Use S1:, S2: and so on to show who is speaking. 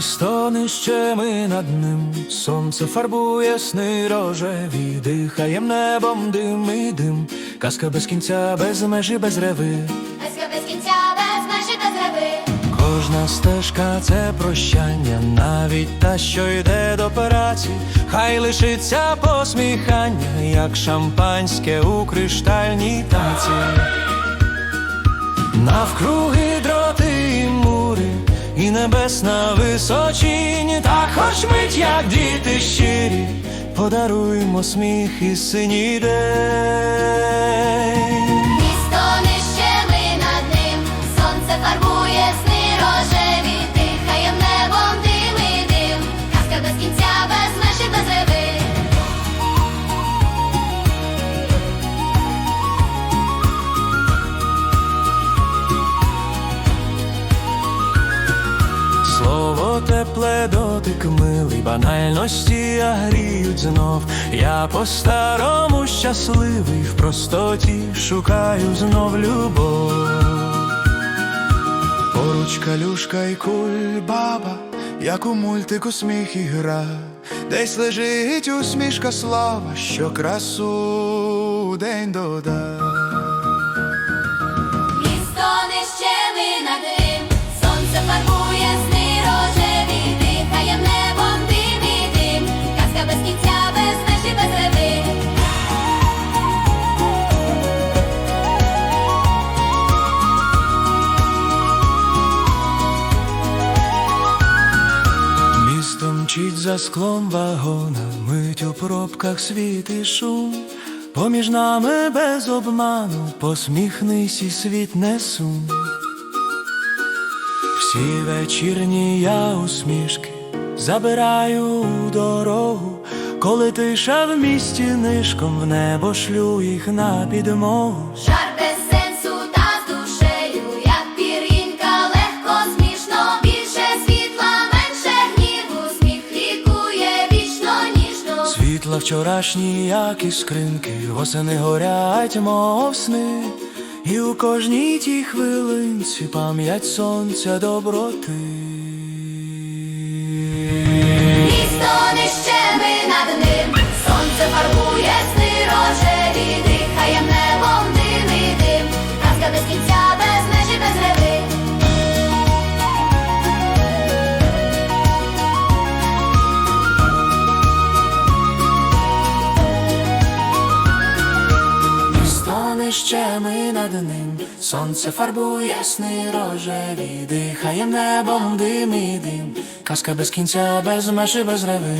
S1: ще ми над ним, сонце фарбує сни рожеві, дихаєм небом дим і дим, казка без кінця, без межі, без реви.
S2: Казка без кінця, без межі, без реви.
S1: Кожна стежка це прощання, навіть та, що йде до праці, хай лишиться посміхання, як шампанське у криштальній таці. Навкруги і небесна височині, так хоч мить, як діти щирі, подаруймо сміх і синій день. Тепле, дотик милий, банальності гріють знов. Я по-старому щасливий, в простоті шукаю знов любов. Поруч калюшка і кульбаба, як у мультику сміх і гра, десь лежить усмішка слава, що красу день дода. За склом вагона, мить у пробках світ і шум. Поміж нами без обману, посміхнись і світ не сум. Всі вечірні я усмішки забираю у дорогу, коли тиша в місті нишком в небо шлю їх на підмогу.
S2: Світла
S1: вчорашні, як іскринки, восени горять, мов сни, і у кожній тій хвилинці пам'ять сонця доброти. Ще ми над ним, сонце фарбує сни рожеві, дихає небом дим і дим, казка без кінця, без межі, без реви.